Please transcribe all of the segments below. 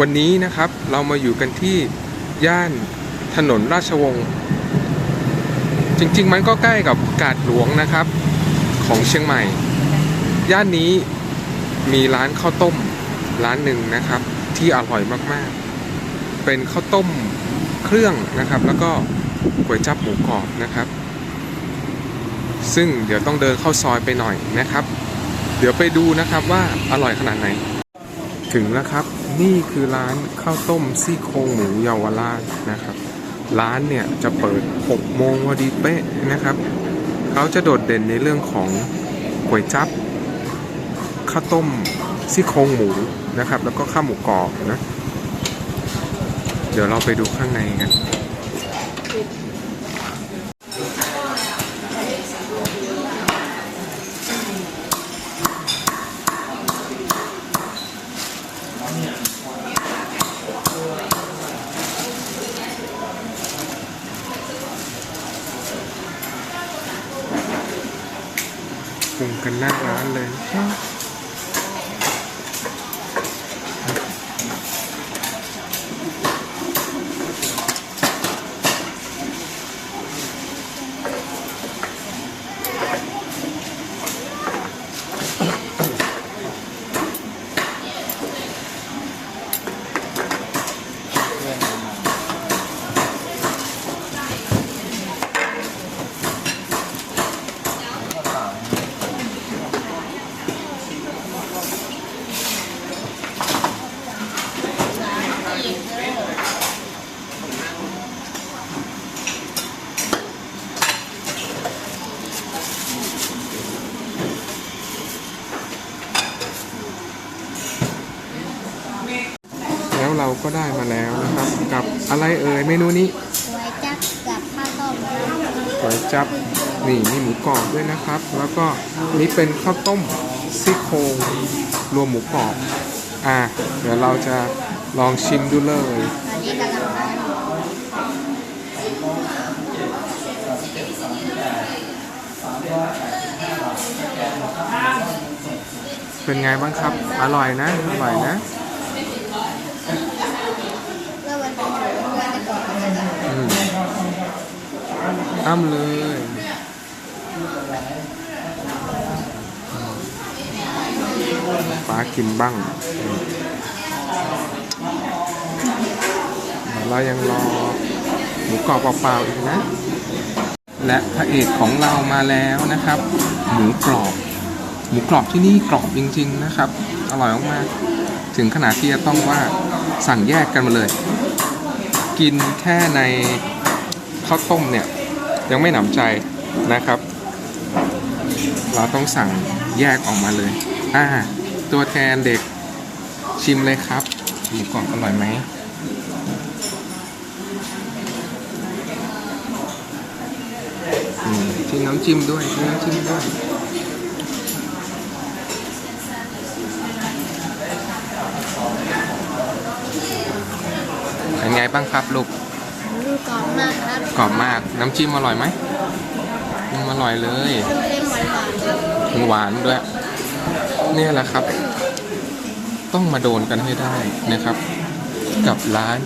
วันนี้นะครับเรามาอยู่กันที่ย่านถนนราชวงศ์ จริงๆ มันก็ใกล้กับกาดหลวงนะครับ ของเชียงใหม่ ย่านนี้มีร้านข้าวต้มร้านหนึ่งนะครับ ที่อร่อยมากๆ เป็นข้าวต้มเครื่องนะครับ แล้วก็ก๋วยจับหมูกรอบนะครับ ซึ่งเดี๋ยวต้องเดินเข้าซอยไปหน่อยนะครับ เดี๋ยวไปดูนะครับว่าอร่อยขนาดไหน ถึงแล้วครับ นี่คือร้านข้าวต้มซี่โครงหมูเยาวราชนะครับ ร้านเนี่ยจะเปิด 6 โมงพอดีเป๊ะนะครับ เขาจะโดดเด่นในเรื่องของก๋วยจั๊บข้าวต้มซี่โครงหมูนะครับ แล้วก็ข้าวหมูกรอบนะ เดี๋ยวเราไปดูข้างในกัน ปรุงกันหน้าร้านเลย เราก็ได้มาแล้วนะครับ กับอะไรเอ่ยเมนูนี้ไว้จับกับข้าวต้มครับก๋วยจับนี่มีหมูกรอบด้วยนะครับ แล้วก็นี่เป็นข้าวต้มซี่โครงรวมหมูกรอบอะเดี๋ยวเราจะลองชิมดูเลยตอนนี้กำลังร้อนเป็นไงบ้างครับ อร่อยนะ อร่อยนะ เมื่อวันเป็นหมูเมื่อจะก่อนเลยนะ อืม อ้ำเลยฟ้ากินบ้างเดี๋ยวเรายังรอหมูกรอบเปล่าๆอีกนะ และพระเอกของเรามาแล้วนะครับ หมูกรอบ หมูกรอบที่นี่กรอบจริง ๆนะครับ อร่อยมากๆถึงขนาดที่จะต้องว่าสั่งแยกกันมาเลย กินแค่ในข้าวต้มเนี่ย ยังไม่หนำใจนะครับ เราต้องสั่งแยกออกมาเลยอ่าตัวแทนเด็กชิมเลยครับหมูกรอบอร่อยไหมชิมน้ำจิ้มด้วยชิมน้ำจิ้มด้วยเป็นไงบ้างครับลูกดูกรอบมากครับ กรอบมาก น้ำจิ้มอร่อยไหมอร่อยเลยหวานด้วย เนี่ยแหละครับ ต้องมาโดนกันให้ได้นะครับ กับร้าน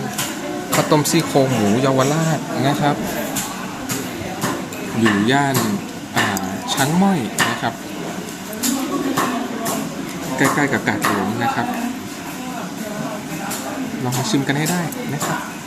ข้าวต้มซี่โครงหมูเยาวราชนะครับ อยู่ย่านาช้างม้อยนะครับ ใกล้ๆกับกาดหลวงนะครับ ลองมาชิมกันให้ได้นะครับ